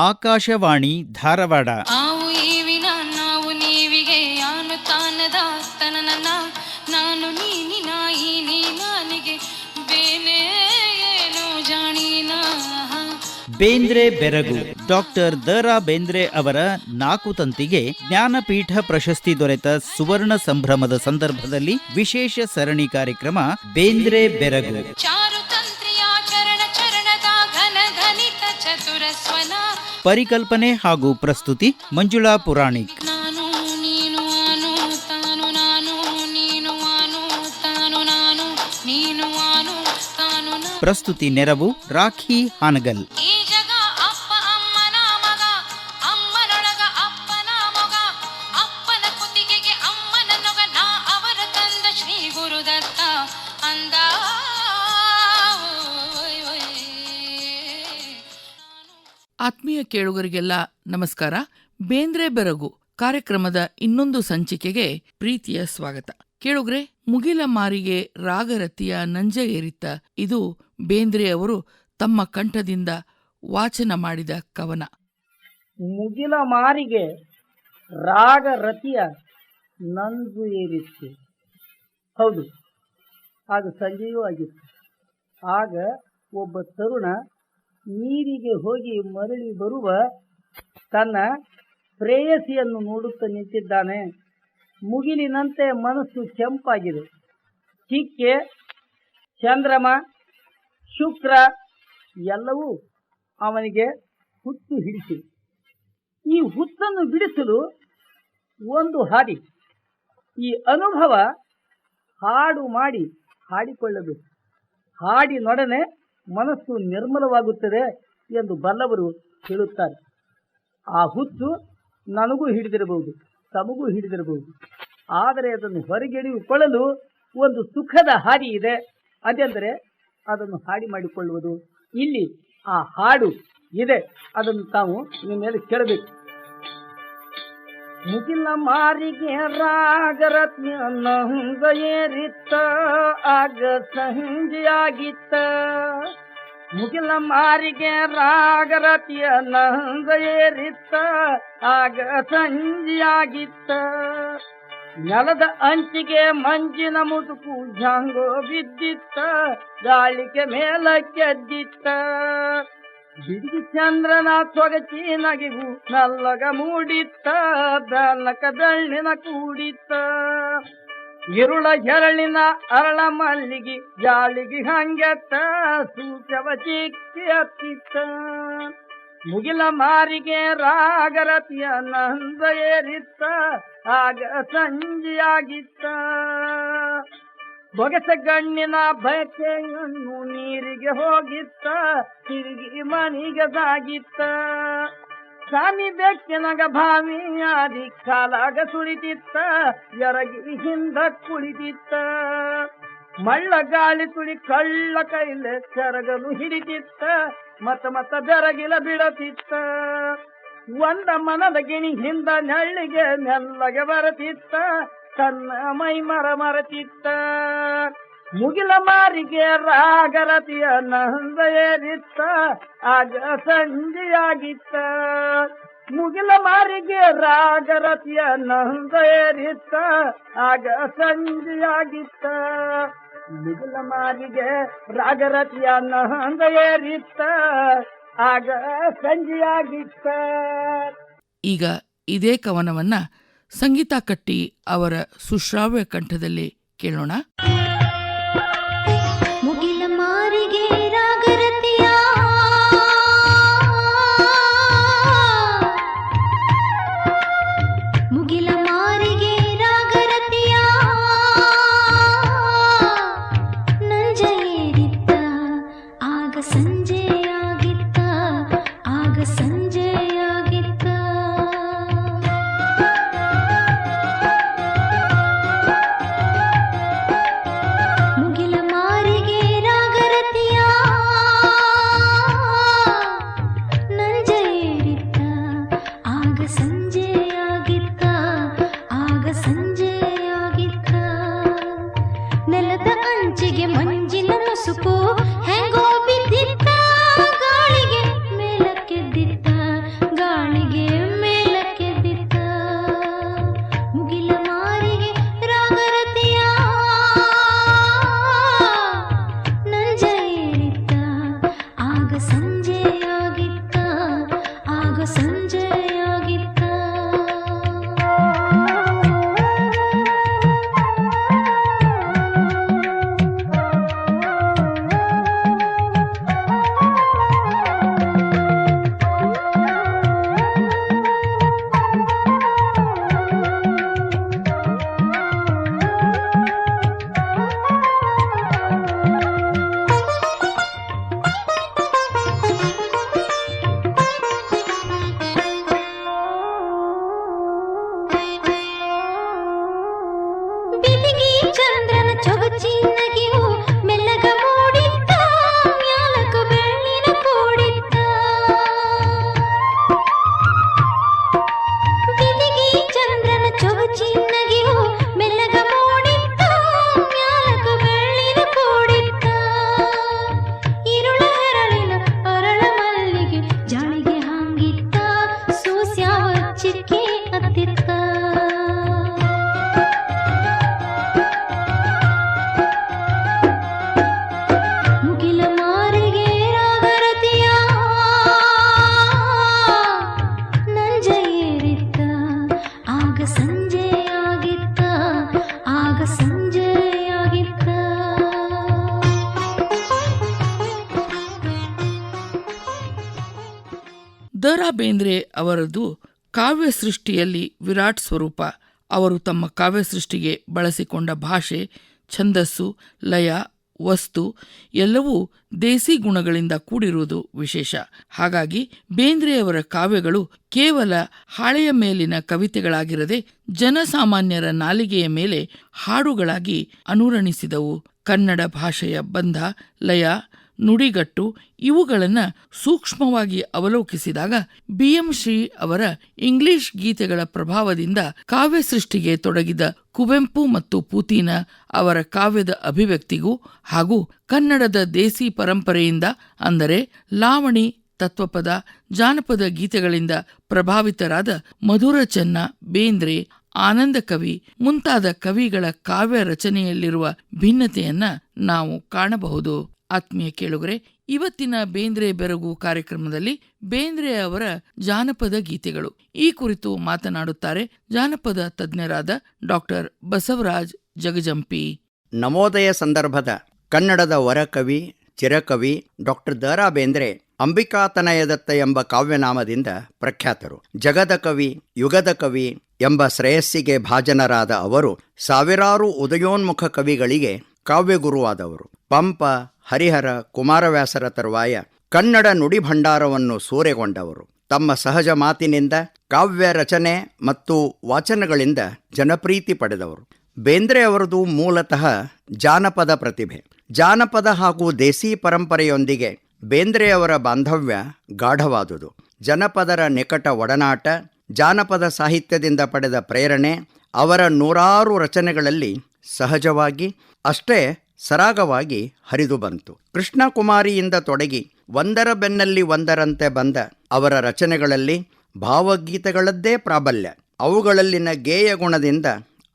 ಆಕಾಶವಾಣಿ ಧಾರವಾಡ. ಆವು ಈವಿನ ನಾವು ನೀವಿಗೆ ಯಾನು ತಾನದ ತನನನ ನಾನು ನೀನಿನ ಈ ನೀ ನಾನಿಗೆ ಬೇನೆ ಏನು ಬೇಂದ್ರೆ ಬೆರಗು. ಡಾಕ್ಟರ್ ದ ರಾ ಬೇಂದ್ರೆ ಅವರ ನಾಲ್ಕು ತಂತಿಗೆ ಜ್ಞಾನಪೀಠ ಪ್ರಶಸ್ತಿ ದೊರೆತ ಸುವರ್ಣ ಸಂಭ್ರಮದ ಸಂದರ್ಭದಲ್ಲಿ ವಿಶೇಷ ಸರಣಿ ಕಾರ್ಯಕ್ರಮ ಬೇಂದ್ರೆ ಬೆರಗು. ಚಾರು ಪರಿಕಲ್ಪನೆ ಹಾಗೂ ಪ್ರಸ್ತುತಿ ಮಂಜುಳಾ ಪುರಾಣಿಕ್. ನಾನು ನೀನು ರಾಖಿ ತಾನು ನಾನು ಆತ್ಮೀಯ ಕೇಳುಗರಿಗೆಲ್ಲ ನಮಸ್ಕಾರ. ಬೇಂದ್ರೆ ಬೆರಗು ಕಾರ್ಯಕ್ರಮದ ಇನ್ನೊಂದು ಸಂಚಿಕೆಗೆ ಪ್ರೀತಿಯ ಸ್ವಾಗತ. ಕೇಳುಗ್ರೆ, ಮುಗಿಲ ಮಾರಿಗೆ ರಾಗರತಿಯ ನಂಜಗೇರಿತ ಇದು ಬೇಂದ್ರೆ ಅವರು ತಮ್ಮ ಕಂಠದಿಂದ ವಾಚನ ಮಾಡಿದ ಕವನ. ಮುಗಿಲ ಮಾರಿಗೆ ರಾಗರತಿಯ ರತಿಯ ನಂದು ಏರಿತ್ತು. ಹೌದು ಆಗ ಸಂಜೆಯೂ ಆಗಿತ್ತು. ಆಗ ಒಬ್ಬ ತರುಣ ನೀರಿಗೆ ಹೋಗಿ ಮರಳಿ ಬರುವ ತನ್ನ ಪ್ರೇಯಸಿಯನ್ನು ನೋಡುತ್ತಾ ನಿಂತಿದ್ದಾನೆ. ಮುಗಿಲಿನಂತೆ ಮನಸ್ಸು ಕೆಂಪಾಗಿದೆ. ಚಿಕ್ಕೆ, ಚಂದ್ರಮ, ಶುಕ್ರ ಎಲ್ಲವೂ ಅವನಿಗೆ ಹುಟ್ಟು ಹಿಡಿಸಿವೆ. ಈ ಹುತ್ತನ್ನು ಬಿಡಿಸಲು ಒಂದು ಹಾಡಿ ಈ ಅನುಭವ ಹಾಡು ಮಾಡಿ ಹಾಡಿಕೊಳ್ಳಬೇಕು. ಹಾಡಿನೊಡನೆ ಮನಸ್ಸು ನಿರ್ಮಲವಾಗುತ್ತದೆ ಎಂದು ಬಲ್ಲವರು ಹೇಳುತ್ತಾರೆ. ಆ ಹುಚ್ಚು ನನಗೂ ಹಿಡಿದಿರಬಹುದು, ತಮಗೂ ಹಿಡಿದಿರಬಹುದು. ಆದರೆ ಅದನ್ನು ಹೊರಗೆಳೆಯುಕೊಳ್ಳಲು ಒಂದು ಸುಖದ ಹಾಡಿ ಇದೆ. ಅದೆಂದರೆ ಅದನ್ನು ಹಾಡಿ ಮಾಡಿಕೊಳ್ಳುವುದು. ಇಲ್ಲಿ ಆ ಹಾಡು ಇದೆ. ಅದನ್ನು ತಾವು ನಿಮ್ಮ ಮೇಲೆ ಕೇಳಬೇಕು. ಮುಗಿಲ ಮಾರಿಗೆ ರಾಗರತ್ನ ನಂದ ಏರಿತ್ತ, ಆಗ ಸಂಜೆಯಾಗಿತ್ತ ಮುಗಿಲ ಮಾರಿಗೆ ರಾಗರತಿಯ ನಂದ ಏರಿತ್ತ, ಆಗ ಸಂಜೆಯಾಗಿತ್ತ ನೆಲದ ಅಂಚಿಗೆ ಮಂಜಿನ ಮುದುಕು ಜಾಂಗೋ ಬಿದ್ದಿತ್ತ, ಗಾಳಿಗೆ ಮೇಲಕ್ಕೆದ್ದಿತ್ತ ಬಿಡಿಗಿ ಚಂದ್ರನ ತೊಗಚಿ ನಗಿವು ನಲ್ಲಗ ಮೂಡಿತ್ತ ಬೆಲ್ಲಕ ಬೆಳ್ಳಿನ ಕೂಡಿತ್ತ. ಇರುಳ ಹೆರಳಿನ ಅರಳ ಮಲ್ಲಿಗೆ ಜಾಳಿಗೆ ಹಂಗೆತ್ತ, ಸೂಚವ ಚಿಕ್ಕಿ ಹತ್ತಿತ್ತ ಮುಗಿಲ ಮಾರಿಗೆ ರಾಗರತಿಯ ನಂದ ಏರಿತ್ತ, ಆಗ ಸಂಜೆಯಾಗಿತ್ತ. ಬೊಗಸ ಗಣ್ಣಿನ ಬಯಕೆಯನ್ನು ನೀರಿಗೆ ಹೋಗಿತ್ತ, ತಿರುಗಿ ಮನಿಗೆ ಸಾಗಿತ್ತ. ಸಾನಿ ಬೆಕ್ಕಿನಗ ಭಾವಿಯಾದಿ ಕಾಲಾಗ ಸುಳಿತಿತ್ತ, ಎರಗಿ ಹಿಂದ ಕುಳಿತಿತ್ತ. ಮಳ್ಳ ಗಾಳಿ ತುಳಿ ಕಳ್ಳ ಕೈಲೆ ಸೆರಗಲು ಹಿಡಿತಿತ್ತ, ಮತ ಮತ ಬೆರಗಿಲ ಬಿಡತಿತ್ತ. ಒಂದ ಮನದ ಗಿಣಿ ಹಿಂದ ನಳ್ಳಿಗೆ ನೆಲ್ಲಗೆ ಬರತಿತ್ತ ತನ್ನ ಮೈ ಮರ ಮರತಿತ್ತ. ಮುಗಿಲ ಮಾರಿಗೆ ರಾಗರತಿಯ ನಂದ ಏರಿತ್ತ. ಆಗ ಸಂಜೆಯಾಗಿತ್ತ ಮುಗಿಲ ಮಾರಿಗೆ ರಾಗರತಿಯ ನಂದ ಏರಿತ್ತ. ಆಗ ಸಂಜೆಯಾಗಿತ್ತ ಮುಗಿಲ ಮಾರಿಗೆ ರಾಗರತಿಯ ನಂದ ಏರಿತ್ತ. ಆಗ ಸಂಜೆಯಾಗಿತ್ತ ಈಗ ಇದೇ ಕವನವನ್ನ ಸಂಗೀತ ಕಟ್ಟಿ ಅವರ ಸುಶ್ರಾವ್ಯ ಕಂಠದಲ್ಲಿ ಕೇಳೋಣ. ರಾ ಬೇಂದ್ರೆ ಅವರದು ಕಾವ್ಯ ಸೃಷ್ಟಿಯಲ್ಲಿ ವಿರಾಟ್ ಸ್ವರೂಪ. ಅವರು ತಮ್ಮ ಕಾವ್ಯ ಸೃಷ್ಟಿಗೆ ಬಳಸಿಕೊಂಡ ಭಾಷೆ, ಛಂದಸ್ಸು, ಲಯ, ವಸ್ತು ಎಲ್ಲವೂ ದೇಸಿ ಗುಣಗಳಿಂದ ಕೂಡಿರುವುದು ವಿಶೇಷ. ಹಾಗಾಗಿ ಬೇಂದ್ರೆಯವರ ಕಾವ್ಯಗಳು ಕೇವಲ ಹಾಳೆಯ ಮೇಲಿನ ಕವಿತೆಗಳಾಗಿರದೆ ಜನಸಾಮಾನ್ಯರ ನಾಲಿಗೆಯ ಮೇಲೆ ಹಾಡುಗಳಾಗಿ ಅನುರಣಿಸಿದವು. ಕನ್ನಡ ಭಾಷೆಯ ಬಂಧ, ಲಯ ನುಡಿಗಟ್ಟು ಇವುಗಳನ್ನು ಸೂಕ್ಷ್ಮವಾಗಿ ಅವಲೋಕಿಸಿದಾಗ ಬಿಎಂ ಶ್ರೀ ಅವರ ಇಂಗ್ಲಿಷ್ ಗೀತೆಗಳ ಪ್ರಭಾವದಿಂದ ಕಾವ್ಯ ಸೃಷ್ಟಿಗೆ ತೊಡಗಿದ ಕುವೆಂಪು ಮತ್ತು ಪೂತಿನ ಅವರ ಕಾವ್ಯದ ಅಭಿವ್ಯಕ್ತಿಗೂ ಹಾಗೂ ಕನ್ನಡದ ದೇಸಿ ಪರಂಪರೆಯಿಂದ ಅಂದರೆ ಲಾವಣಿ ತತ್ವಪದ, ಜಾನಪದ ಗೀತೆಗಳಿಂದ ಪ್ರಭಾವಿತರಾದ ಮಧುರ ಚೆನ್ನ, ಬೇಂದ್ರೆ, ಆನಂದ ಕವಿ ಮುಂತಾದ ಕವಿಗಳ ಕಾವ್ಯ ರಚನೆಯಲ್ಲಿರುವ ಭಿನ್ನತೆಯನ್ನ ನಾವು ಕಾಣಬಹುದು. ಆತ್ಮೀಯ ಕೇಳುಗರೆ, ಇವತ್ತಿನ ಬೇಂದ್ರೆ ಬೆರಗು ಕಾರ್ಯಕ್ರಮದಲ್ಲಿ ಬೇಂದ್ರೆ ಅವರ ಜಾನಪದ ಗೀತೆಗಳು. ಈ ಕುರಿತು ಮಾತನಾಡುತ್ತಾರೆ ಜಾನಪದ ತಜ್ಞರಾದ ಡಾಕ್ಟರ್ ಬಸವರಾಜ್ ಜಗಜಂಪಿ. ನವೋದಯ ಸಂದರ್ಭದ ಕನ್ನಡದ ವರಕವಿ, ಚಿರಕವಿ ಡಾಕ್ಟರ್ ದರಾ ಬೇಂದ್ರೆ ಅಂಬಿಕಾತನಯದತ್ತ ಎಂಬ ಕಾವ್ಯನಾಮದಿಂದ ಪ್ರಖ್ಯಾತರು. ಜಗದ ಕವಿ, ಯುಗದ ಕವಿ ಎಂಬ ಶ್ರೇಯಸ್ಸಿಗೆ ಭಾಜನರಾದ ಅವರು ಸಾವಿರಾರು ಉದಯೋನ್ಮುಖ ಕವಿಗಳಿಗೆ ಕಾವ್ಯಗುರುವಾದವರು. ಪಂಪ ಹರಿಹರ ಕುಮಾರವ್ಯಾಸರ ತರುವಾಯ ಕನ್ನಡ ನುಡಿ ಭಂಡಾರವನ್ನು ಸೂರೆಗೊಂಡವರು. ತಮ್ಮ ಸಹಜ ಮಾತಿನಿಂದ, ಕಾವ್ಯ ರಚನೆ ಮತ್ತು ವಾಚನಗಳಿಂದ ಜನಪ್ರೀತಿ ಪಡೆದವರು. ಬೇಂದ್ರೆ ಅವರದು ಮೂಲತಃ ಜಾನಪದ ಪ್ರತಿಭೆ. ಜಾನಪದ ಹಾಗೂ ದೇಸಿ ಪರಂಪರೆಯೊಂದಿಗೆ ಬೇಂದ್ರೆಯವರ ಬಾಂಧವ್ಯ ಗಾಢವಾದುದು. ಜನಪದರ ನಿಕಟ ಒಡನಾಟ, ಜಾನಪದ ಸಾಹಿತ್ಯದಿಂದ ಪಡೆದ ಪ್ರೇರಣೆ ಅವರ ನೂರಾರು ರಚನೆಗಳಲ್ಲಿ ಸಹಜವಾಗಿ, ಅಷ್ಟೇ ಸರಾಗವಾಗಿ ಹರಿದು ಬಂತು. ಕೃಷ್ಣಕುಮಾರಿಯಿಂದ ತೊಡಗಿ ಒಂದರ ಬೆನ್ನಲ್ಲಿ ಒಂದರಂತೆ ಬಂದ ಅವರ ರಚನೆಗಳಲ್ಲಿ ಭಾವಗೀತೆಗಳದ್ದೇ ಪ್ರಾಬಲ್ಯ. ಅವುಗಳಲ್ಲಿನ ಗೇಯ ಗುಣದಿಂದ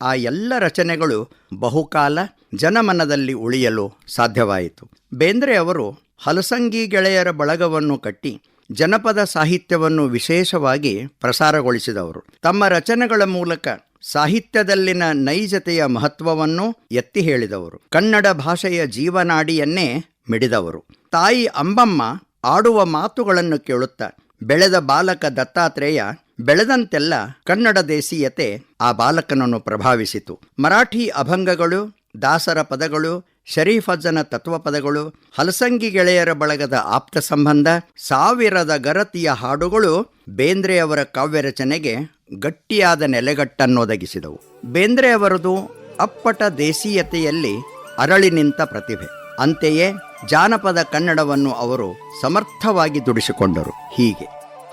ಆ ಎಲ್ಲ ರಚನೆಗಳು ಬಹುಕಾಲ ಜನಮನದಲ್ಲಿ ಉಳಿಯಲು ಸಾಧ್ಯವಾಯಿತು. ಬೇಂದ್ರೆ ಅವರು ಹಲಸಂಗಿ ಗೆಳೆಯರ ಬಳಗವನ್ನು ಕಟ್ಟಿ ಜನಪದ ಸಾಹಿತ್ಯವನ್ನು ವಿಶೇಷವಾಗಿ ಪ್ರಸಾರಗೊಳಿಸಿದವರು. ತಮ್ಮ ರಚನೆಗಳ ಮೂಲಕ ಸಾಹಿತ್ಯದಲ್ಲಿನ ನೈಜತೆಯ ಮಹತ್ವವನ್ನು ಎತ್ತಿ ಹೇಳಿದವರು. ಕನ್ನಡ ಭಾಷೆಯ ಜೀವನಾಡಿಯನ್ನೇ ಮಿಡಿದವರು. ತಾಯಿ ಅಂಬಮ್ಮ ಆಡುವ ಮಾತುಗಳನ್ನು ಕೇಳುತ್ತಾ ಬೆಳೆದ ಬಾಲಕ ದತ್ತಾತ್ರೇಯ ಬೆಳೆದಂತೆಲ್ಲ ಕನ್ನಡ ದೇಸೀಯತೆ ಆ ಬಾಲಕನನ್ನು ಪ್ರಭಾವಿಸಿತು. ಮರಾಠಿ ಅಭಂಗಗಳು, ದಾಸರ ಪದಗಳು ಶರೀಫಜ್ಜನ ತತ್ವಪದಗಳು ಹಲಸಂಗಿ ಗೆಳೆಯರ ಬಳಗದ ಆಪ್ತ ಸಂಬಂಧ, ಸಾವಿರದ ಗರತಿಯ ಹಾಡುಗಳು ಬೇಂದ್ರೆಯವರ ಕಾವ್ಯ ರಚನೆಗೆ ಗಟ್ಟಿಯಾದ ನೆಲೆಗಟ್ಟನ್ನೊದಗಿಸಿದವು. ಬೇಂದ್ರೆಯವರದು ಅಪ್ಪಟ ದೇಸೀಯತೆಯಲ್ಲಿ ಅರಳಿ ನಿಂತ ಪ್ರತಿಭೆ. ಅಂತೆಯೇ ಜಾನಪದ ಕನ್ನಡವನ್ನು ಅವರು ಸಮರ್ಥವಾಗಿ ದುಡಿಸಿಕೊಂಡರು. ಹೀಗೆ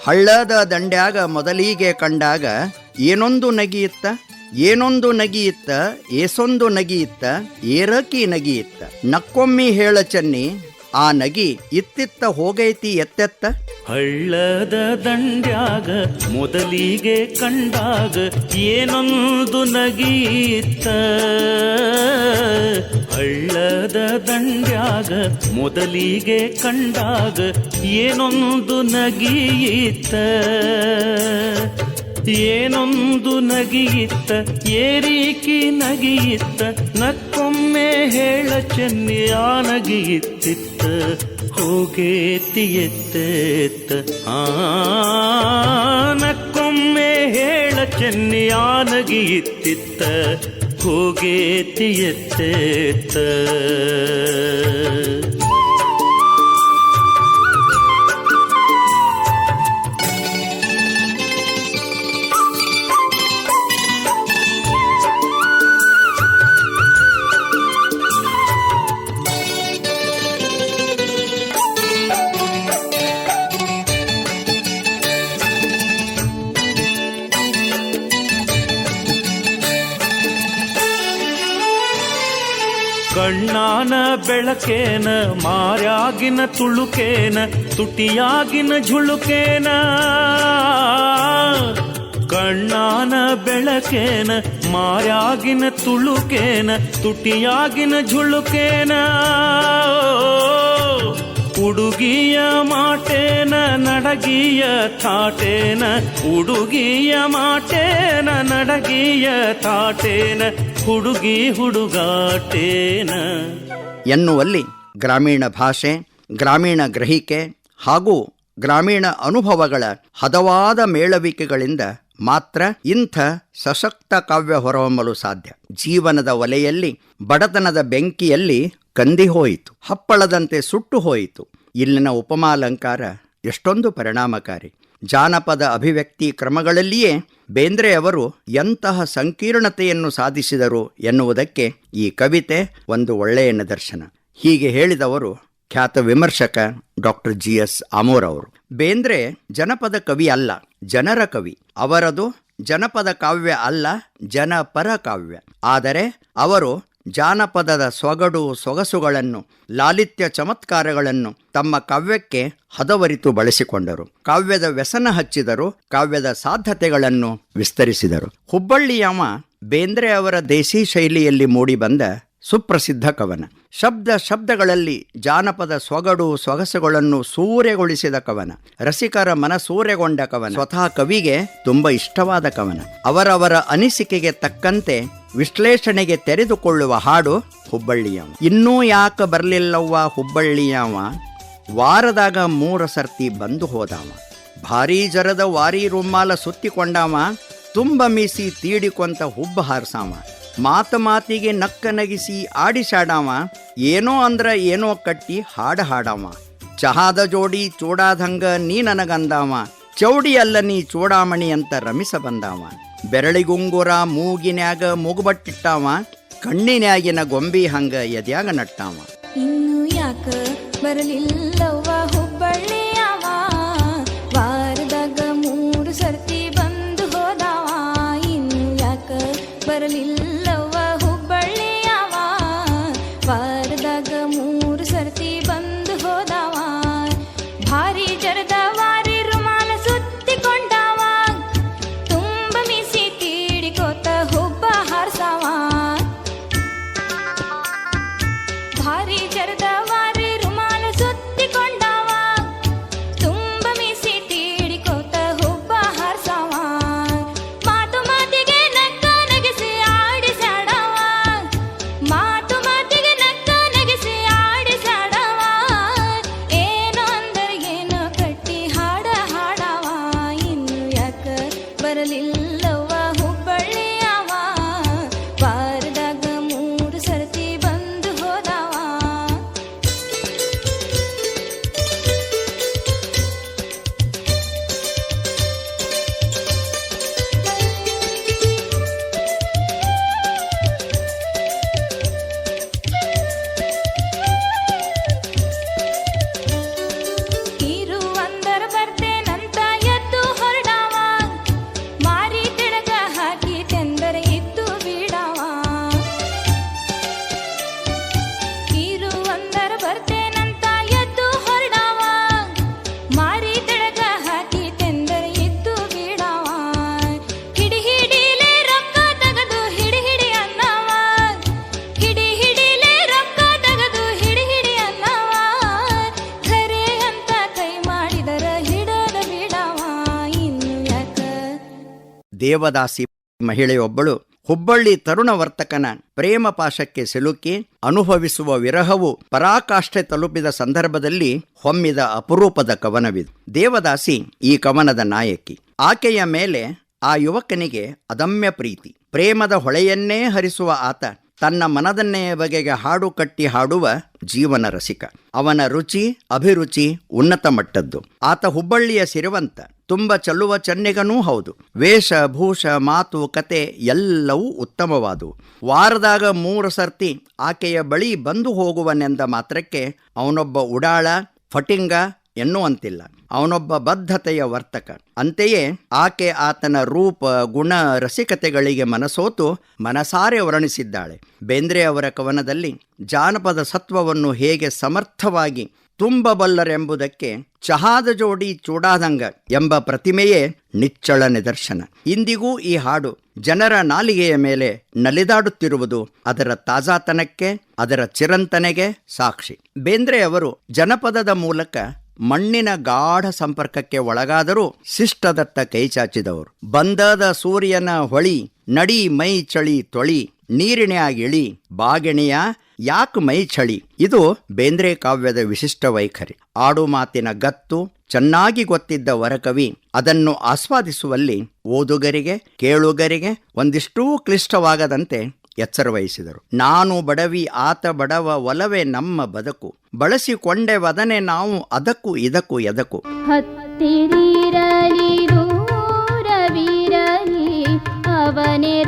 ಹಳ್ಳದ ದಂಡ್ಯಾಗ ಮೊದಲಿಗೆ ಕಂಡಾಗ ಏನೊಂದು ನಗಿಯಿತ್ತ? ಏನೊಂದು ನಗಿಯಿತ್ತ? ಏಸೊಂದು ನಗಿಯಿತ್ತ? ಏರಕಿ ನಗಿಯಿತ್ತ? ನಕ್ಕೊಮ್ಮಿ ಹೇಳ ಚೆನ್ನಿ ಆ ನಗಿ ಇತ್ತಿತ್ತ ಹೋಗೈತಿ ಎತ್ತೆತ್ತ? ಹಳ್ಳದ ದಂಡ್ಯಾಗ ಮೊದಲಿಗೆ ಕಂಡಾಗ ಏನೊಂದು ನಗೀತ ಹಳ್ಳದ ದಂಡ್ಯಾಗ ಮೊದಲಿಗೆ ಕಂಡಾಗ ಏನೊಂದು ನಗೀತ ಏನೊಂದು ನಗಿಯಿತ್ತ ಏರಿಕಿ ನಗಿಯಿತ್ತ ನಕ್ಕೊಮ್ಮೆ ಹೇಳ ಚೆನ್ನಿಯ ನಗಿಯಿತ್ತಿತ್ತ ಹೋಗೇತಿ ಎತ್ತೆತ್ತ ಆ ನಕ್ಕೊಮ್ಮೆ ಹೇಳ ಚೆನ್ನಿಯಾನಗಿ ಇತ್ತಿತ್ತ ಹೋಗೇತಿ ಎತ್ತೆತ್ತ ಬೆಳಕೇನ, ಮಾರ್ಯಾಗಿನ ತುಳುಕೇನ, ತುಟಿಯಾಗಿನ ಝುಳುಕೇನ? ಕಣ್ಣಾನ ಬೆಳಕೇನ, ಮಾರ್ಯಾಗಿನ ತುಳುಕೇನ, ತುಟಿಯಾಗಿನ ಝುಳುಕೇನ? ಉಡುಗಿಯ ಮಾಟೇನ, ನಡಗಿಯ ತಾಟೇನ, ಉಡುಗಿಯ ಮಾಟೇನ, ನಡಗಿಯ ತಾಟೇನ, ಹುಡುಗಿ ಹುಡುಗಾಟೇನ? ಎನ್ನುವಲ್ಲಿ ಗ್ರಾಮೀಣ ಭಾಷೆ, ಗ್ರಾಮೀಣ ಗ್ರಹಿಕೆ ಹಾಗೂ ಗ್ರಾಮೀಣ ಅನುಭವಗಳ ಹದವಾದ ಮೇಳವಿಕೆಗಳಿಂದ ಮಾತ್ರ ಇಂಥ ಸಶಕ್ತ ಕಾವ್ಯ ಹೊರಹೊಮ್ಮಲು ಸಾಧ್ಯ. ಜೀವನದ ಒಲೆಯಲ್ಲಿ, ಬಡತನದ ಬೆಂಕಿಯಲ್ಲಿ ಕಂದಿ ಹೋಯಿತು, ಹಪ್ಪಳದಂತೆ ಸುಟ್ಟು ಹೋಯಿತು. ಇಲ್ಲಿನ ಉಪಮಾಲಂಕಾರ ಎಷ್ಟೊಂದು ಪರಿಣಾಮಕಾರಿ. ಜಾನಪದ ಅಭಿವ್ಯಕ್ತಿ ಕ್ರಮಗಳಲ್ಲಿಯೇ ಬೇಂದ್ರೆ ಅವರು ಎಂತಹ ಸಂಕೀರ್ಣತೆಯನ್ನು ಸಾಧಿಸಿದರು ಎನ್ನುವುದಕ್ಕೆ ಈ ಕವಿತೆ ಒಂದು ಒಳ್ಳೆಯ ನಿದರ್ಶನ ಹೀಗೆ ಹೇಳಿದವರು ಖ್ಯಾತ ವಿಮರ್ಶಕ ಡಾಕ್ಟರ್ ಜಿ ಎಸ್ ಆಮೋರ್ ಅವರು. ಬೇಂದ್ರೆ ಜನಪದ ಕವಿ ಅಲ್ಲ, ಜನರ ಕವಿ. ಅವರದು ಜನಪದ ಕಾವ್ಯ ಅಲ್ಲ, ಜನಪರ ಕಾವ್ಯ. ಆದರೆ ಅವರು ಜಾನಪದದ ಸೊಗಡು ಸೊಗಸುಗಳನ್ನು, ಲಾಲಿತ್ಯ ಚಮತ್ಕಾರಗಳನ್ನು ತಮ್ಮ ಕಾವ್ಯಕ್ಕೆ ಹದವರಿತು ಬಳಸಿಕೊಂಡರು. ಕಾವ್ಯದ ವ್ಯಸನ ಹಚ್ಚಿದರು, ಕಾವ್ಯದ ಸಾಧ್ಯತೆಗಳನ್ನು ವಿಸ್ತರಿಸಿದರು. ಹುಬ್ಬಳ್ಳಿಯವ ಬೇಂದ್ರೆ ಅವರ ದೇಸಿ ಶೈಲಿಯಲ್ಲಿ ಮೂಡಿಬಂದ ಸುಪ್ರಸಿದ್ಧ ಕವನ. ಶಬ್ದ ಶಬ್ದಗಳಲ್ಲಿ ಜಾನಪದ ಸೊಗಡು ಸೊಗಸುಗಳನ್ನು ಸೂರೆಗೊಳಿಸಿದ ಕವನ. ರಸಿಕರ ಮನ ಸೂರೆಗೊಂಡ ಕವನ. ಸ್ವತಃ ಕವಿಗೆ ತುಂಬ ಇಷ್ಟವಾದ ಕವನ. ಅವರವರ ಅನಿಸಿಕೆಗೆ ತಕ್ಕಂತೆ ವಿಶ್ಲೇಷಣೆಗೆ ತೆರೆದುಕೊಳ್ಳುವ ಹಾಡು ಹುಬ್ಬಳ್ಳಿಯವ. ಇನ್ನೂ ಯಾಕೆ ಬರಲಿಲ್ಲವ್ವ ಹುಬ್ಬಳ್ಳಿಯವ? ವಾರದಾಗ ಮೂರ ಸರ್ತಿ ಬಂದು ಹೋದಾವ. ಭಾರೀ ಜರದ ವಾರಿ ರುಮ್ಮಾಲ ಸುತ್ತಿಕೊಂಡವ. ತುಂಬ ಮೀಸಿ ತೀಡಿಕೊಂತ ಹುಬ್ಬ ಹಾರ್ಸಾವ. ಮಾತ ಮಾತಿಗೆ ನಕ್ಕ ನಗಿಸಿ ಆಡಿಸಾಡವ, ಏನೋ ಅಂದ್ರ ಏನೋ ಕಟ್ಟಿ ಹಾಡ ಹಾಡವ. ಚಹಾದ ಜೋಡಿ ಚೂಡಾದಂಗ ನೀ ನನಗಂದಾವ, ಚೌಡಿ ಅಲ್ಲ ನೀ ಚೂಡಾಮಣಿ ಅಂತ ರಮಿಸ ಬಂದಾವ. ಬೆರಳಿಗುಂಗುರ ಮೂಗಿನ್ಯಾಗ ಮುಗುಬಟ್ಟಿಟ್ಟಾವ, ಕಣ್ಣಿನ್ಯಾಗಿನ ಗೊಂಬಿ ಹಂಗ ಎದ್ಯಾಗ ನಟ್ಟಾವ. ಇನ್ನು ಯಾಕ ಬರಲಿಲ್ಲವ್ವ ಹುಬ್ಬಳ್ಳಿಯವ ಬರಲಿಲ್ಲವ್ವ ದೇವದಾಸಿ ಮಹಿಳೆಯೊಬ್ಬಳು ಹುಬ್ಬಳ್ಳಿ ತರುಣ ವರ್ತಕನ ಪ್ರೇಮ ಪಾಶಕ್ಕೆ ಸಿಲುಕಿ ಅನುಭವಿಸುವ ವಿರಹವು ಪರಾಕಾಷ್ಠೆ ತಲುಪಿದ ಸಂದರ್ಭದಲ್ಲಿ ಹೊಮ್ಮಿದ ಅಪರೂಪದ ಕವನವಿದು. ದೇವದಾಸಿ ಈ ಕವನದ ನಾಯಕಿ. ಆಕೆಯ ಮೇಲೆ ಆ ಯುವಕನಿಗೆ ಅದಮ್ಯ ಪ್ರೀತಿ. ಪ್ರೇಮದ ಹೊಳೆಯನ್ನೇ ಹರಿಸುವ ಆತ ತನ್ನ ಮನದನ್ನೇ ಬಗೆಗೆ ಹಾಡು ಕಟ್ಟಿ ಹಾಡುವ ಜೀವನ ರಸಿಕ. ಅವನ ರುಚಿ, ಅಭಿರುಚಿ ಉನ್ನತ ಮಟ್ಟದ್ದು. ಆತ ಹುಬ್ಬಳ್ಳಿಯ ಸಿರಿವಂತ, ತುಂಬ ಚಲುವ ಚೆನ್ನಿಗನೂ ಹೌದು. ವೇಷ, ಭೂಷ, ಮಾತು, ಕತೆ ಎಲ್ಲವೂ ಉತ್ತಮವಾದವು. ವಾರದಾಗ ಮೂರು ಸರ್ತಿ ಆಕೆಯ ಬಳಿ ಬಂದು ಹೋಗುವನೆಂದ ಮಾತ್ರಕ್ಕೆ ಅವನೊಬ್ಬ ಉಡಾಳ, ಫಟಿಂಗ ಎನ್ನುವಂತಿಲ್ಲ. ಅವನೊಬ್ಬ ಬದ್ಧತೆಯ ವರ್ತಕ. ಅಂತೆಯೇ ಆಕೆ ಆತನ ರೂಪ, ಗುಣ, ರಸಿಕತೆಗಳಿಗೆ ಮನಸೋತು ಮನಸಾರೆ ವರ್ಣಿಸಿದ್ದಾಳೆ. ಬೇಂದ್ರೆ ಅವರ ಕವನದಲ್ಲಿ ಜಾನಪದ ಸತ್ವವನ್ನು ಹೇಗೆ ಸಮರ್ಥವಾಗಿ ತುಂಬಬಲ್ಲರೆಂಬುದಕ್ಕೆ ಚಹಾದ ಜೋಡಿ ಚೂಡಾದಂಗ ಎಂಬ ಪ್ರತಿಮೆಯೇ ನಿಚ್ಚಳ ನಿದರ್ಶನ. ಇಂದಿಗೂ ಈ ಹಾಡು ಜನರ ನಾಲಿಗೆಯ ಮೇಲೆ ನಲಿದಾಡುತ್ತಿರುವುದು ಅದರ ತಾಜಾತನಕ್ಕೆ, ಅದರ ಚಿರಂತನೆಗೆ ಸಾಕ್ಷಿ. ಬೇಂದ್ರೆ ಅವರು ಜನಪದದ ಮೂಲಕ ಮಣ್ಣಿನ ಗಾಢ ಸಂಪರ್ಕಕ್ಕೆ ಒಳಗಾದರೂ ಶಿಷ್ಟದತ್ತ ಕೈಚಾಚಿದವರು ಬಂದದ ಸೂರ್ಯನ ಹೊಳಿ, ನಡಿ ಮೈ ಚಳಿ ತೊಳಿ, ನೀರಿನ್ಯಾಗ ಇಳಿ, ಬಾಗಿಣಿಯ ಯಾಕ ಮೈ ಚಳಿ? ಇದು ಬೇಂದ್ರೆ ಕಾವ್ಯದ ವಿಶಿಷ್ಟ ವೈಖರಿ. ಆಡು ಮಾತಿನ ಗತ್ತು, ಚೆನ್ನಾಗಿ ಗೊತ್ತಿದ್ದ ವರಕವಿ, ಅದನ್ನು ಆಸ್ವಾದಿಸುವಲ್ಲಿ ಓದುಗರಿಗೆ, ಕೇಳುಗರಿಗೆ ಒಂದಿಷ್ಟೂ ಕ್ಲಿಷ್ಟವಾಗದಂತೆ ಎಚ್ಚರ ವಹಿಸಿದರು. ನಾನು ಬಡವಿ, ಆತ ಬಡವ, ಒಲವೇ ನಮ್ಮ ಬದುಕು. ಬಳಸಿಕೊಂಡೆ ವದನೆ ನಾವು, ಅದಕ್ಕೂ ಇದಕ್ಕೂ ಎದಕು. ಹತ್ತಿರಿರಲಿ, ದೂರವಿರಲಿ, ಅವನೇ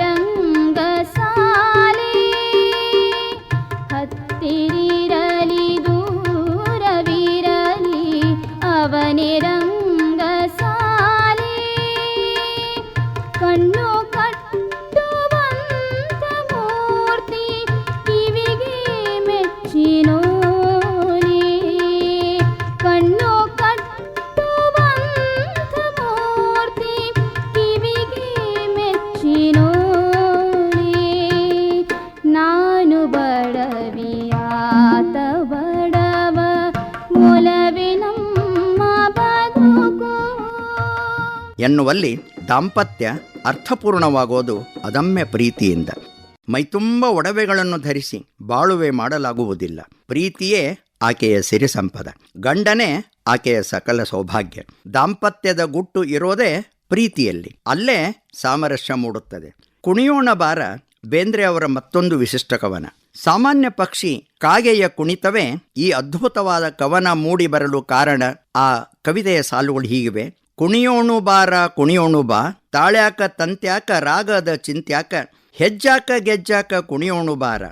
ಎನ್ನುವಲ್ಲಿ ದಾಂಪತ್ಯ ಅರ್ಥಪೂರ್ಣವಾಗೋದು ಅದಮ್ಯ ಪ್ರೀತಿಯಿಂದ. ಮೈತುಂಬ ಒಡವೆಗಳನ್ನು ಧರಿಸಿ ಬಾಳುವೆ ಮಾಡಲಾಗುವುದಿಲ್ಲ. ಪ್ರೀತಿಯೇ ಆಕೆಯ ಸಿರಿ ಸಂಪದ ಗಂಡನೇ ಆಕೆಯ ಸಕಲ ಸೌಭಾಗ್ಯ. ದಾಂಪತ್ಯದ ಗುಟ್ಟು ಇರೋದೇ ಪ್ರೀತಿಯಲ್ಲಿ. ಅಲ್ಲೇ ಸಾಮರಸ್ಯ ಮೂಡುತ್ತದೆ. ಕುಣಿಯೋಣ ಬಾರ, ಬೇಂದ್ರೆ ಅವರ ಮತ್ತೊಂದು ವಿಶಿಷ್ಟ ಕವನ. ಸಾಮಾನ್ಯ ಪಕ್ಷಿ ಕಾಗೆಯ ಕುಣಿತವೇ ಈ ಅದ್ಭುತವಾದ ಕವನ ಮೂಡಿ ಬರಲು ಕಾರಣ. ಆ ಕವಿತೆಯ ಸಾಲುಗಳು ಹೀಗಿವೆ. ಕುಣಿಯೋಣು ಬಾರ ಕುಣಿಯೋಣು ಬಾ, ತಾಳ್ಯಾಕ ತಂತ್ಯಾಕ, ರಾಗದ ಚಿಂತ್ಯಾಕ, ಹೆಜ್ಜಾಕ ಗೆಜ್ಜಾಕ ಕುಣಿಯೋಣು ಬಾರ.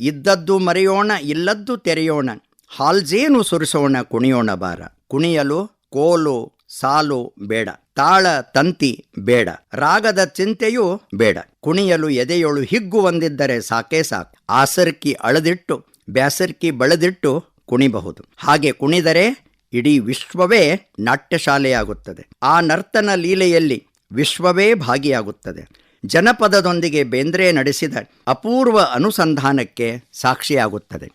ಇದ್ದದ್ದು ಮರೆಯೋಣ, ಇಲ್ಲದ್ದು ತೆರೆಯೋಣ ಹಾಲ್ಜೇನು ಸುರಿಸೋಣ, ಕುಣಿಯೋಣ ಬಾರ. ಕುಣಿಯಲು ಕೋಲು, ಸಾಲು ಬೇಡ, ತಾಳ ತಂತಿ ಬೇಡ, ರಾಗದ ಚಿಂತೆಯೂ ಬೇಡ. ಕುಣಿಯಲು ಎದೆಯೊಳು ಹಿಗ್ಗು ಒಂದಿದ್ದರೆ ಸಾಕೇ ಸಾಕು. ಆಸರ್ಕಿ ಅಳದಿಟ್ಟು, ಬ್ಯಾಸರ್ಕಿ ಬಳದಿಟ್ಟು ಕುಣಿಬಹುದು. ಹಾಗೆ ಕುಣಿದರೆ ಇಡೀ ವಿಶ್ವವೇ ನಾಟ್ಯಶಾಲೆಯಾಗುತ್ತದೆ. ಆ ನರ್ತನ ಲೀಲೆಯಲ್ಲಿ ವಿಶ್ವವೇ ಭಾಗಿಯಾಗುತ್ತದೆ. ಜನಪದದೊಂದಿಗೆ ಬೇಂದ್ರೆ ನಡೆಸಿದ ಅಪೂರ್ವ ಅನುಸಂಧಾನಕ್ಕೆ ಸಾಕ್ಷಿಯಾಗುತ್ತದೆ.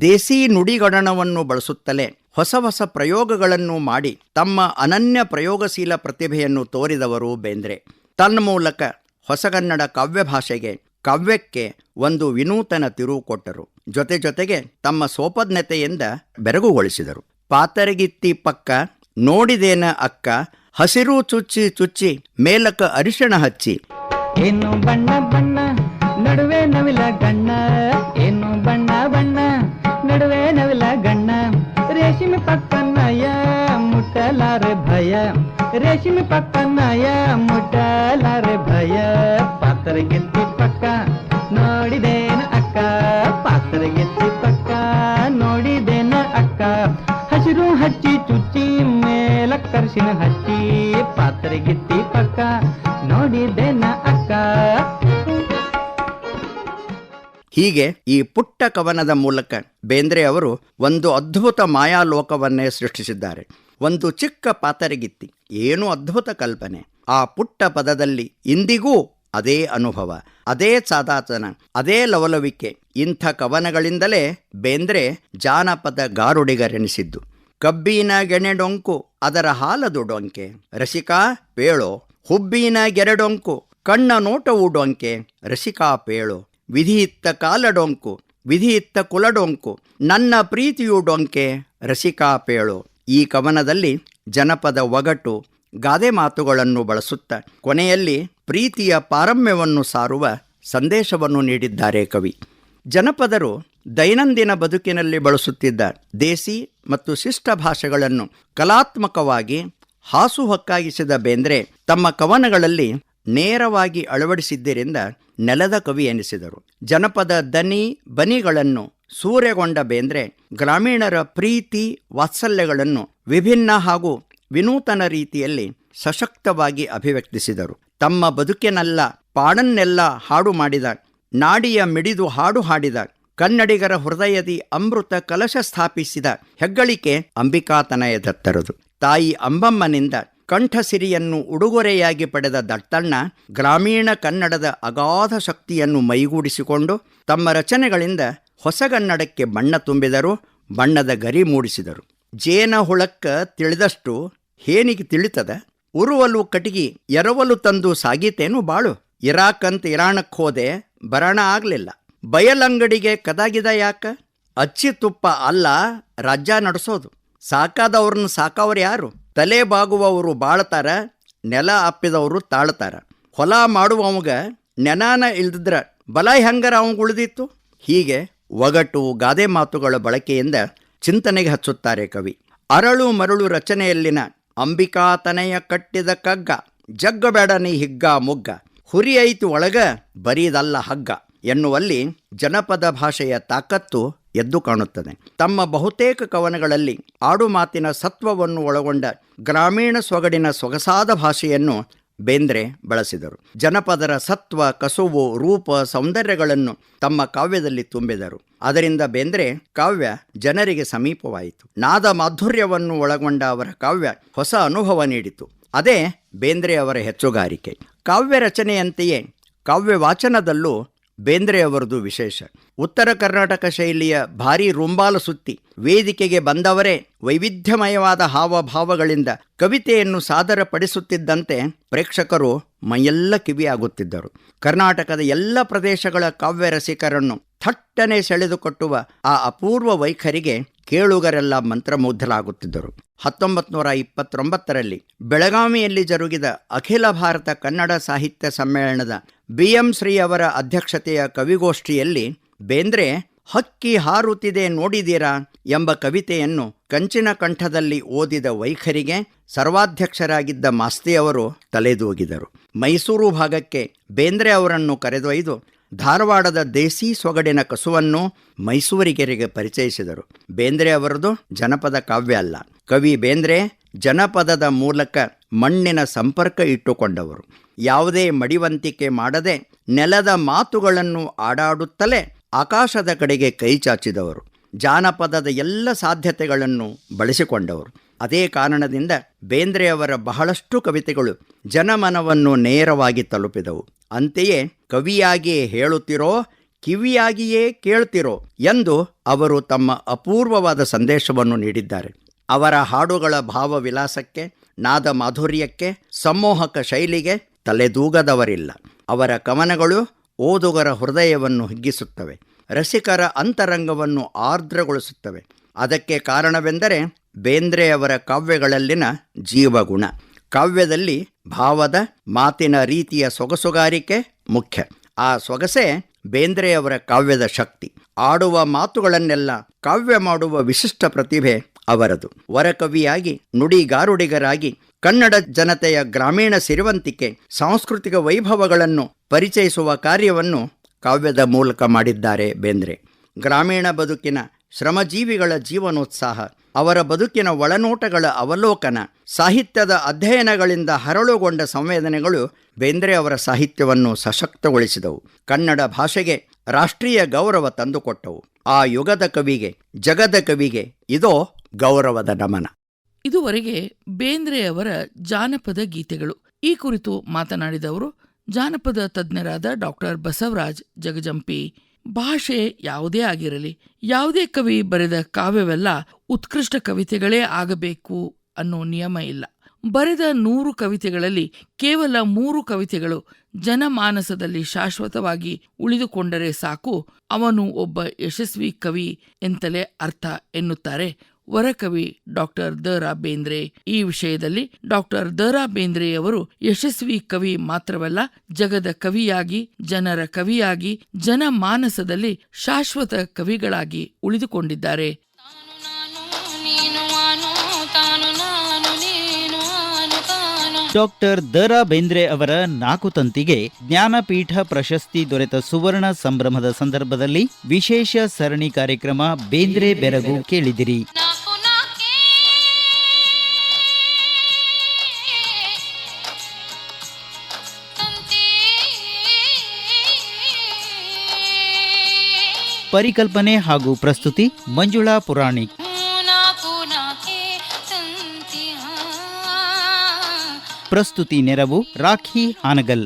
ದೇಸಿ ನುಡಿಗಣನವನ್ನು ಬಳಸುತ್ತಲೇ ಹೊಸ ಹೊಸ ಪ್ರಯೋಗಗಳನ್ನು ಮಾಡಿ ತಮ್ಮ ಅನನ್ಯ ಪ್ರಯೋಗಶೀಲ ಪ್ರತಿಭೆಯನ್ನು ತೋರಿದವರು ಬೇಂದ್ರೆ. ತನ್ಮೂಲಕ ಹೊಸಗನ್ನಡ ಕಾವ್ಯ ಭಾಷೆಗೆ, ಕಾವ್ಯಕ್ಕೆ ಒಂದು ವಿನೂತನ ತಿರುವು ಕೊಟ್ಟರು. ಜೊತೆ ಜೊತೆಗೆ ತಮ್ಮ ಸೋಪಜ್ಞತೆಯಿಂದ ಬೆರಗುಗೊಳಿಸಿದರು. ಪಾತರಗಿತ್ತಿ ಪಕ್ಕ, ನೋಡಿದೇನ ಅಕ್ಕ, ಹಸಿರು ಚುಚ್ಚಿ ಚುಚ್ಚಿ ಮೇಲಕ ಅರಿಶಿಣ ಹಚ್ಚಿ. ಏನು ಬಣ್ಣ ಬಣ್ಣ, ನಡುವೆ ನವಿಲ ಗಣ್ಣ. ಏನು ಬಣ್ಣ ಬಣ್ಣ, ನಡುವೆ ನವಿಲ ಗಣ್ಣ. ರೇಷ್ಮೆ ಪಕ್ಕನ್ನಯ ಮುಟ್ಟಲಾರೆ ಭಯ. ರೇಷ್ಮೆ ಪಕ್ಕನ್ನಯ ಮುಟ್ಟಲಾರೆ ಮೇಲ ಕರ್ಸಿನ ಹಚ್ಚಿ ಪಾತ್ರೆ ಗಿಟ್ಟಿ ಪಕ್ಕ ನ ಅಕ್ಕ? ಹೀಗೆ ಈ ಪುಟ್ಟ ಕವನದ ಮೂಲಕ ಬೇಂದ್ರೆ ಅವರು ಒಂದು ಅದ್ಭುತ ಮಾಯಾಲೋಕವನ್ನೇ ಸೃಷ್ಟಿಸಿದ್ದಾರೆ. ಒಂದು ಚಿಕ್ಕ ಪಾತರಗಿತ್ತಿ, ಏನು ಅದ್ಭುತ ಕಲ್ಪನೆ. ಆ ಪುಟ್ಟ ಪದದಲ್ಲಿ ಇಂದಿಗೂ ಅದೇ ಅನುಭವ, ಅದೇ ಸಾದಾತನ ಅದೇ ಲವಲವಿಕೆ ಇಂಥ ಕವನಗಳಿಂದಲೇ ಬೇಂದ್ರೆ ಜಾನಪದ ಗಾರುಡಿಗರೆನಿಸಿದ್ದು. ಕಬ್ಬಿನ ಗೆಣೆಡೊಂಕು ಅದರ ಹಾಲದು ಡೊಂಕೆ. ರಸಿಕಾ, ಪೇಳೋ. ಹುಬ್ಬಿನ ಗೆರೆಡೊಂಕು, ಕಣ್ಣ ನೋಟವು ಡೊಂಕೆ. ರಸಿಕಾ, ಪೇಳೋ. ವಿಧಿಯಿತ್ತ ಕಾಲಡೊಂಕು, ವಿಧಿಯಿತ್ತ ಕುಲಡೊಂಕು, ನನ್ನ ಪ್ರೀತಿಯು ಡೊಂಕೆ. ರಸಿಕಾ, ಪೇಳೋ. ಈ ಕವನದಲ್ಲಿ ಜನಪದ ಒಗಟು, ಗಾದೆ ಮಾತುಗಳನ್ನು ಬಳಸುತ್ತ ಕೊನೆಯಲ್ಲಿ ಪ್ರೀತಿಯ ಪಾರಮ್ಯವನ್ನು ಸಾರುವ ಸಂದೇಶವನ್ನು ನೀಡಿದ್ದಾರೆ ಕವಿ. ಜನಪದರು ದೈನಂದಿನ ಬದುಕಿನಲ್ಲಿ ಬಳಸುತ್ತಿದ್ದ ದೇಸಿ ಮತ್ತು ಶಿಷ್ಟ ಭಾಷೆಗಳನ್ನು ಕಲಾತ್ಮಕವಾಗಿ ಹಾಸುಹೊಕ್ಕಾಗಿಸಿದ ಬೇಂದ್ರೆ ತಮ್ಮ ಕವನಗಳಲ್ಲಿ ನೇರವಾಗಿ ಅಳವಡಿಸಿದ್ದರಿಂದ ನೆಲದ ಕವಿ ಎನಿಸಿದರು. ಜನಪದ ದನಿ ಬನಿಗಳನ್ನು ಸೂರ್ಯಗೊಂಡ ಬೇಂದ್ರೆ ಗ್ರಾಮೀಣರ ಪ್ರೀತಿ ವಾತ್ಸಲ್ಯಗಳನ್ನು ವಿಭಿನ್ನ ಹಾಗೂ ವಿನೂತನ ರೀತಿಯಲ್ಲಿ ಸಶಕ್ತವಾಗಿ ಅಭಿವ್ಯಕ್ತಿಸಿದರು. ತಮ್ಮ ಬದುಕಿನಲ್ಲ ಪಾಡನ್ನೆಲ್ಲ ಹಾಡು ಮಾಡಿದ ನಾಡಿಯ ಮಿಡಿದು ಹಾಡು ಹಾಡಿದ ಕನ್ನಡಿಗರ ಹೃದಯದಿ ಅಮೃತ ಕಲಶ ಸ್ಥಾಪಿಸಿದ ಹೆಗ್ಗಳಿಕೆ ಅಂಬಿಕಾತನಯದತ್ತರದು ತಾಯಿ ಅಂಬಮ್ಮನಿಂದ ಕಂಠಸಿರಿಯನ್ನು ಉಡುಗೊರೆಯಾಗಿ ಪಡೆದ ದತ್ತಣ್ಣ ಗ್ರಾಮೀಣ ಕನ್ನಡದ ಅಗಾಧ ಶಕ್ತಿಯನ್ನು ಮೈಗೂಡಿಸಿಕೊಂಡು ತಮ್ಮ ರಚನೆಗಳಿಂದ ಹೊಸಗನ್ನಡಕ್ಕೆ ಬಣ್ಣ ತುಂಬಿದರು, ಬಣ್ಣದ ಗರಿ ಮೂಡಿಸಿದರು. ಜೇನ ಹುಳಕ್ಕ ತಿಳಿದಷ್ಟು ಹೇನಿಗೆ ತಿಳಿತದ, ಉರುವಲು ಕಟಿಗಿ ಎರವಲು ತಂದು ಸಾಗೀತೇನು ಬಾಳು. ಇರಾಕಂತ ಇರಾಣಕ್ಕೆ ಹೋದೆ ಬರಣ ಆಗಲಿಲ್ಲ. ಬಯಲಂಗಡಿಗೆ ಕದಾಗಿದ ಯಾಕ? ಅಚ್ಚಿ ತುಪ್ಪ ಅಲ್ಲ, ರಾಜ್ಯ ನಡೆಸೋದು. ಸಾಕಾದವ್ರನ್ನ ಸಾಕವ್ರು ಯಾರು? ತಲೆ ಬಾಗುವವರು ಬಾಳ್ತಾರ, ನೆಲ ಅಪ್ಪಿದವರು ತಾಳ್ತಾರ. ಹೊಲ ಮಾಡುವವಗ ನೆನಾನ ಇಲ್ದಿದ್ರ ಬಲ ಹೆಂಗರ ಅವಂಗ ಉಳಿದಿತ್ತು? ಹೀಗೆ ಒಗಟು ಗಾದೆ ಮಾತುಗಳ ಬಳಕೆಯಿಂದ ಚಿಂತನೆಗೆ ಹಚ್ಚುತ್ತಾರೆ ಕವಿ. ಅರಳು ಮರಳು ರಚನೆಯಲ್ಲಿನ ಅಂಬಿಕಾತನೆಯ ಕಟ್ಟಿದ ಕಗ್ಗ ಜಗ್ಗಬೇಡನಿ ಹಿಗ್ಗ ಮುಗ್ಗ. ಹುರಿ ಐತಿ ಒಳಗ ಬರೀದಲ್ಲ ಹಗ್ಗ. ಎನ್ನುವಲ್ಲಿ ಜನಪದ ಭಾಷೆಯ ತಾಕತ್ತು ಎದ್ದು ಕಾಣುತ್ತದೆ. ತಮ್ಮ ಬಹುತೇಕ ಕವನಗಳಲ್ಲಿ ಆಡು ಮಾತಿನ ಸತ್ವವನ್ನು ಒಳಗೊಂಡ ಗ್ರಾಮೀಣ ಸೊಗಡಿನ ಸೊಗಸಾದ ಭಾಷೆಯನ್ನು ಬೇಂದ್ರೆ ಬಳಸಿದರು. ಜನಪದರ ಸತ್ವ, ಕಸುವು, ರೂಪ, ಸೌಂದರ್ಯಗಳನ್ನು ತಮ್ಮ ಕಾವ್ಯದಲ್ಲಿ ತುಂಬಿದರು. ಅದರಿಂದ ಬೇಂದ್ರೆ ಕಾವ್ಯ ಜನರಿಗೆ ಸಮೀಪವಾಯಿತು. ನಾದ ಮಾಧುರ್ಯವನ್ನು ಒಳಗೊಂಡ ಅವರ ಕಾವ್ಯ ಹೊಸ ಅನುಭವ ನೀಡಿತು. ಅದೇ ಬೇಂದ್ರೆ ಅವರ ಹೆಚ್ಚುಗಾರಿಕೆ. ಕಾವ್ಯ ರಚನೆಯಂತೆಯೇ ಕಾವ್ಯ ವಾಚನದಲ್ಲೂ ಬೇಂದ್ರೆಯವರದು ವಿಶೇಷ. ಉತ್ತರ ಕರ್ನಾಟಕ ಶೈಲಿಯ ಭಾರೀ ರುಂಬಾಲ ಸುತ್ತಿ, ವೇದಿಕೆಗೆ ಬಂದವರೇ ವೈವಿಧ್ಯಮಯವಾದ ಹಾವಭಾವಗಳಿಂದ ಕವಿತೆಯನ್ನು ಸಾದರಪಡಿಸುತ್ತಿದ್ದಂತೆ ಪ್ರೇಕ್ಷಕರು ಮೈಯೆಲ್ಲ ಕಿವಿಯಾಗುತ್ತಿದ್ದರು. ಕರ್ನಾಟಕದ ಎಲ್ಲ ಪ್ರದೇಶಗಳ ಕಾವ್ಯ ರಸಿಕರನ್ನು ಥಟ್ಟನೆ ಸೆಳೆದುಕೊಟ್ಟುವ ಆ ಅಪೂರ್ವ ವೈಖರಿಗೆ ಕೇಳುಗರೆಲ್ಲ ಮಂತ್ರಮುಗ್ಧರಾಗುತ್ತಿದ್ದರು. ಹತ್ತೊಂಬತ್ತು ನೂರ ಇಪ್ಪತ್ತೊಂಬತ್ತರಲ್ಲಿ ಬೆಳಗಾವಿಯಲ್ಲಿ ಜರುಗಿದ ಅಖಿಲ ಭಾರತ ಕನ್ನಡ ಸಾಹಿತ್ಯ ಸಮ್ಮೇಳನದ ಬಿ ಎಂ ಶ್ರೀ ಅವರ ಅಧ್ಯಕ್ಷತೆಯ ಕವಿಗೋಷ್ಠಿಯಲ್ಲಿ, ಬೇಂದ್ರೆ, ಹಕ್ಕಿ ಹಾರುತ್ತಿದೆ ನೋಡಿದೀರಾ ಎಂಬ ಕವಿತೆಯನ್ನು ಕಂಚಿನ ಕಂಠದಲ್ಲಿ ಓದಿದ ವೈಖರಿಗೆ ಸರ್ವಾಧ್ಯಕ್ಷರಾಗಿದ್ದ ಮಾಸ್ತಿಯವರು ತಲೆದೂಗಿದರು. ಮೈಸೂರು ಭಾಗಕ್ಕೆ ಬೇಂದ್ರೆ ಅವರನ್ನು ಕರೆದೊಯ್ದು ಧಾರವಾಡದ ದೇಸಿ ಸೊಗಡಿನ ಕಸುವನ್ನು ಮೈಸೂರಿಗೆರೆಗೆ ಪರಿಚಯಿಸಿದರು. ಬೇಂದ್ರೆ ಅವರದು ಜನಪದ ಕಾವ್ಯ ಅಲ್ಲ. ಕವಿ ಬೇಂದ್ರೆ ಜನಪದದ ಮೂಲಕ ಮಣ್ಣಿನ ಸಂಪರ್ಕ ಇಟ್ಟುಕೊಂಡವರು. ಯಾವುದೇ ಮಡಿವಂತಿಕೆ ಮಾಡದೆ ನೆಲದ ಮಾತುಗಳನ್ನು ಆಡಾಡುತ್ತಲೇ ಆಕಾಶದ ಕಡೆಗೆ ಕೈ ಚಾಚಿದವರು. ಜಾನಪದದ ಎಲ್ಲ ಸಾಧ್ಯತೆಗಳನ್ನು ಬಳಸಿಕೊಂಡವರು. ಅದೇ ಕಾರಣದಿಂದ ಬೇಂದ್ರೆಯವರ ಬಹಳಷ್ಟು ಕವಿತೆಗಳು ಜನಮನವನ್ನು ನೇರವಾಗಿ ತಲುಪಿದವು. ಅಂತೆಯೇ ಕವಿಯಾಗಿಯೇ ಹೇಳುತ್ತಿರೋ, ಕಿವಿಯಾಗಿಯೇ ಕೇಳ್ತಿರೋ ಎಂದು ಅವರು ತಮ್ಮ ಅಪೂರ್ವವಾದ ಸಂದೇಶವನ್ನು ನೀಡಿದ್ದಾರೆ. ಅವರ ಹಾಡುಗಳ ಭಾವವಿಲಾಸಕ್ಕೆ, ನಾದ ಮಾಧುರ್ಯಕ್ಕೆ ಸಮ್ಮೋಹಕ ಶೈಲಿಗೆ ತಲೆದೂಗದವರಿಲ್ಲ. ಅವರ ಕವನಗಳು ಓದುಗರ ಹೃದಯವನ್ನು ಹಿಗ್ಗಿಸುತ್ತವೆ. ರಸಿಕರ ಅಂತರಂಗವನ್ನು ಆರ್ದ್ರಗೊಳಿಸುತ್ತವೆ. ಅದಕ್ಕೆ ಕಾರಣವೆಂದರೆ ಬೇಂದ್ರೆಯವರ ಕಾವ್ಯಗಳಲ್ಲಿನ ಜೀವಗುಣ. ಕಾವ್ಯದಲ್ಲಿ ಭಾವದ, ಮಾತಿನ ರೀತಿಯ ಸೊಗಸುಗಾರಿಕೆ ಮುಖ್ಯ. ಆ ಸೊಗಸೆ ಬೇಂದ್ರೆಯವರ ಕಾವ್ಯದ ಶಕ್ತಿ. ಆಡುವ ಮಾತುಗಳನ್ನೆಲ್ಲ ಕಾವ್ಯ ಮಾಡುವ ವಿಶಿಷ್ಟ ಪ್ರತಿಭೆ ಅವರದು. ವರಕವಿಯಾಗಿ, ನುಡಿಗಾರುಡಿಗರಾಗಿ, ಕನ್ನಡ ಜನತೆಯ ಗ್ರಾಮೀಣ ಸಿರಿವಂತಿಕೆ, ಸಾಂಸ್ಕೃತಿಕ ವೈಭವಗಳನ್ನು ಪರಿಚಯಿಸುವ ಕಾರ್ಯವನ್ನು ಕಾವ್ಯದ ಮೂಲಕ ಮಾಡಿದ್ದಾರೆ ಬೇಂದ್ರೆ. ಗ್ರಾಮೀಣ ಬದುಕಿನ ಶ್ರಮಜೀವಿಗಳ ಜೀವನೋತ್ಸಾಹ, ಅವರ ಬದುಕಿನ ಒಳನೋಟಗಳ ಅವಲೋಕನ, ಸಾಹಿತ್ಯದ ಅಧ್ಯಯನಗಳಿಂದ ಹರಳುಗೊಂಡ ಸಂವೇದನೆಗಳು ಬೇಂದ್ರೆ ಅವರ ಸಾಹಿತ್ಯವನ್ನು ಸಶಕ್ತಗೊಳಿಸಿದವು. ಕನ್ನಡ ಭಾಷೆಗೆ ರಾಷ್ಟ್ರೀಯ ಗೌರವ ತಂದುಕೊಟ್ಟವು. ಆ ಯುಗದ ಕವಿಗೆ, ಜಗದ ಕವಿಗೆ ಇದೋ ಗೌರವದ ನಮನ. ಇದುವರೆಗೆ ಬೇಂದ್ರೆಯವರ ಜಾನಪದ ಗೀತೆಗಳು. ಈ ಕುರಿತು ಮಾತನಾಡಿದವರು ಜಾನಪದ ತಜ್ಞರಾದ ಡಾಕ್ಟರ್ ಬಸವರಾಜ್ ಜಗಜಂಪಿ ಭಾಷೆ ಯಾವುದೇ ಆಗಿರಲಿ, ಯಾವುದೇ ಕವಿ ಬರೆದ ಕಾವ್ಯವೆಲ್ಲ ಉತ್ಕೃಷ್ಟ ಕವಿತೆಗಳೇ ಆಗಬೇಕು ಅನ್ನೋ ನಿಯಮ ಇಲ್ಲ. ಬರೆದ ನೂರು ಕವಿತೆಗಳಲ್ಲಿ ಕೇವಲ ಮೂರು ಕವಿತೆಗಳು ಜನಮಾನಸದಲ್ಲಿ ಶಾಶ್ವತವಾಗಿ ಉಳಿದುಕೊಂಡರೆ ಸಾಕು, ಅವನು ಒಬ್ಬ ಯಶಸ್ವಿ ಕವಿ ಎಂತಲೇ ಅರ್ಥ ಎನ್ನುತ್ತಾರೆ ವರಕವಿ ಡಾಕ್ಟರ್ ದ ರಾ ಬೇಂದ್ರೆ ಈ ವಿಷಯದಲ್ಲಿ ಡಾಕ್ಟರ್ ದ ರಾ ಬೇಂದ್ರೆಯವರು ಯಶಸ್ವಿ ಕವಿ ಮಾತ್ರವಲ್ಲ ಜಗದ ಕವಿಯಾಗಿ ಜನರ ಕವಿಯಾಗಿ ಜನಮಾನಸದಲ್ಲಿ ಶಾಶ್ವತ ಕವಿಗಳಾಗಿ ಉಳಿದುಕೊಂಡಿದ್ದಾರೆ. ಡಾಕ್ಟರ್ ದ.ರಾ. ಬೇಂದ್ರೆ ಅವರ ನಾಲ್ಕು ತಂತಿಗೆ ಜ್ಞಾನಪೀಠ ಪ್ರಶಸ್ತಿ ದೊರೆತ ಸುವರ್ಣ ಸಂಭ್ರಮದ ಸಂದರ್ಭದಲ್ಲಿ ವಿಶೇಷ ಸರಣಿ ಕಾರ್ಯಕ್ರಮ ಬೇಂದ್ರೆ ಬೆರಗು ಕೇಳಿದಿರಿ. ಪರಿಕಲ್ಪನೆ ಹಾಗೂ ಪ್ರಸ್ತುತಿ ಮಂಜುಳಾ ಪುರಾಣಿಕ್ ಪ್ರಸ್ತುತಿ ನೆರವು ರಾಖಿ ಹಾನಗಲ್.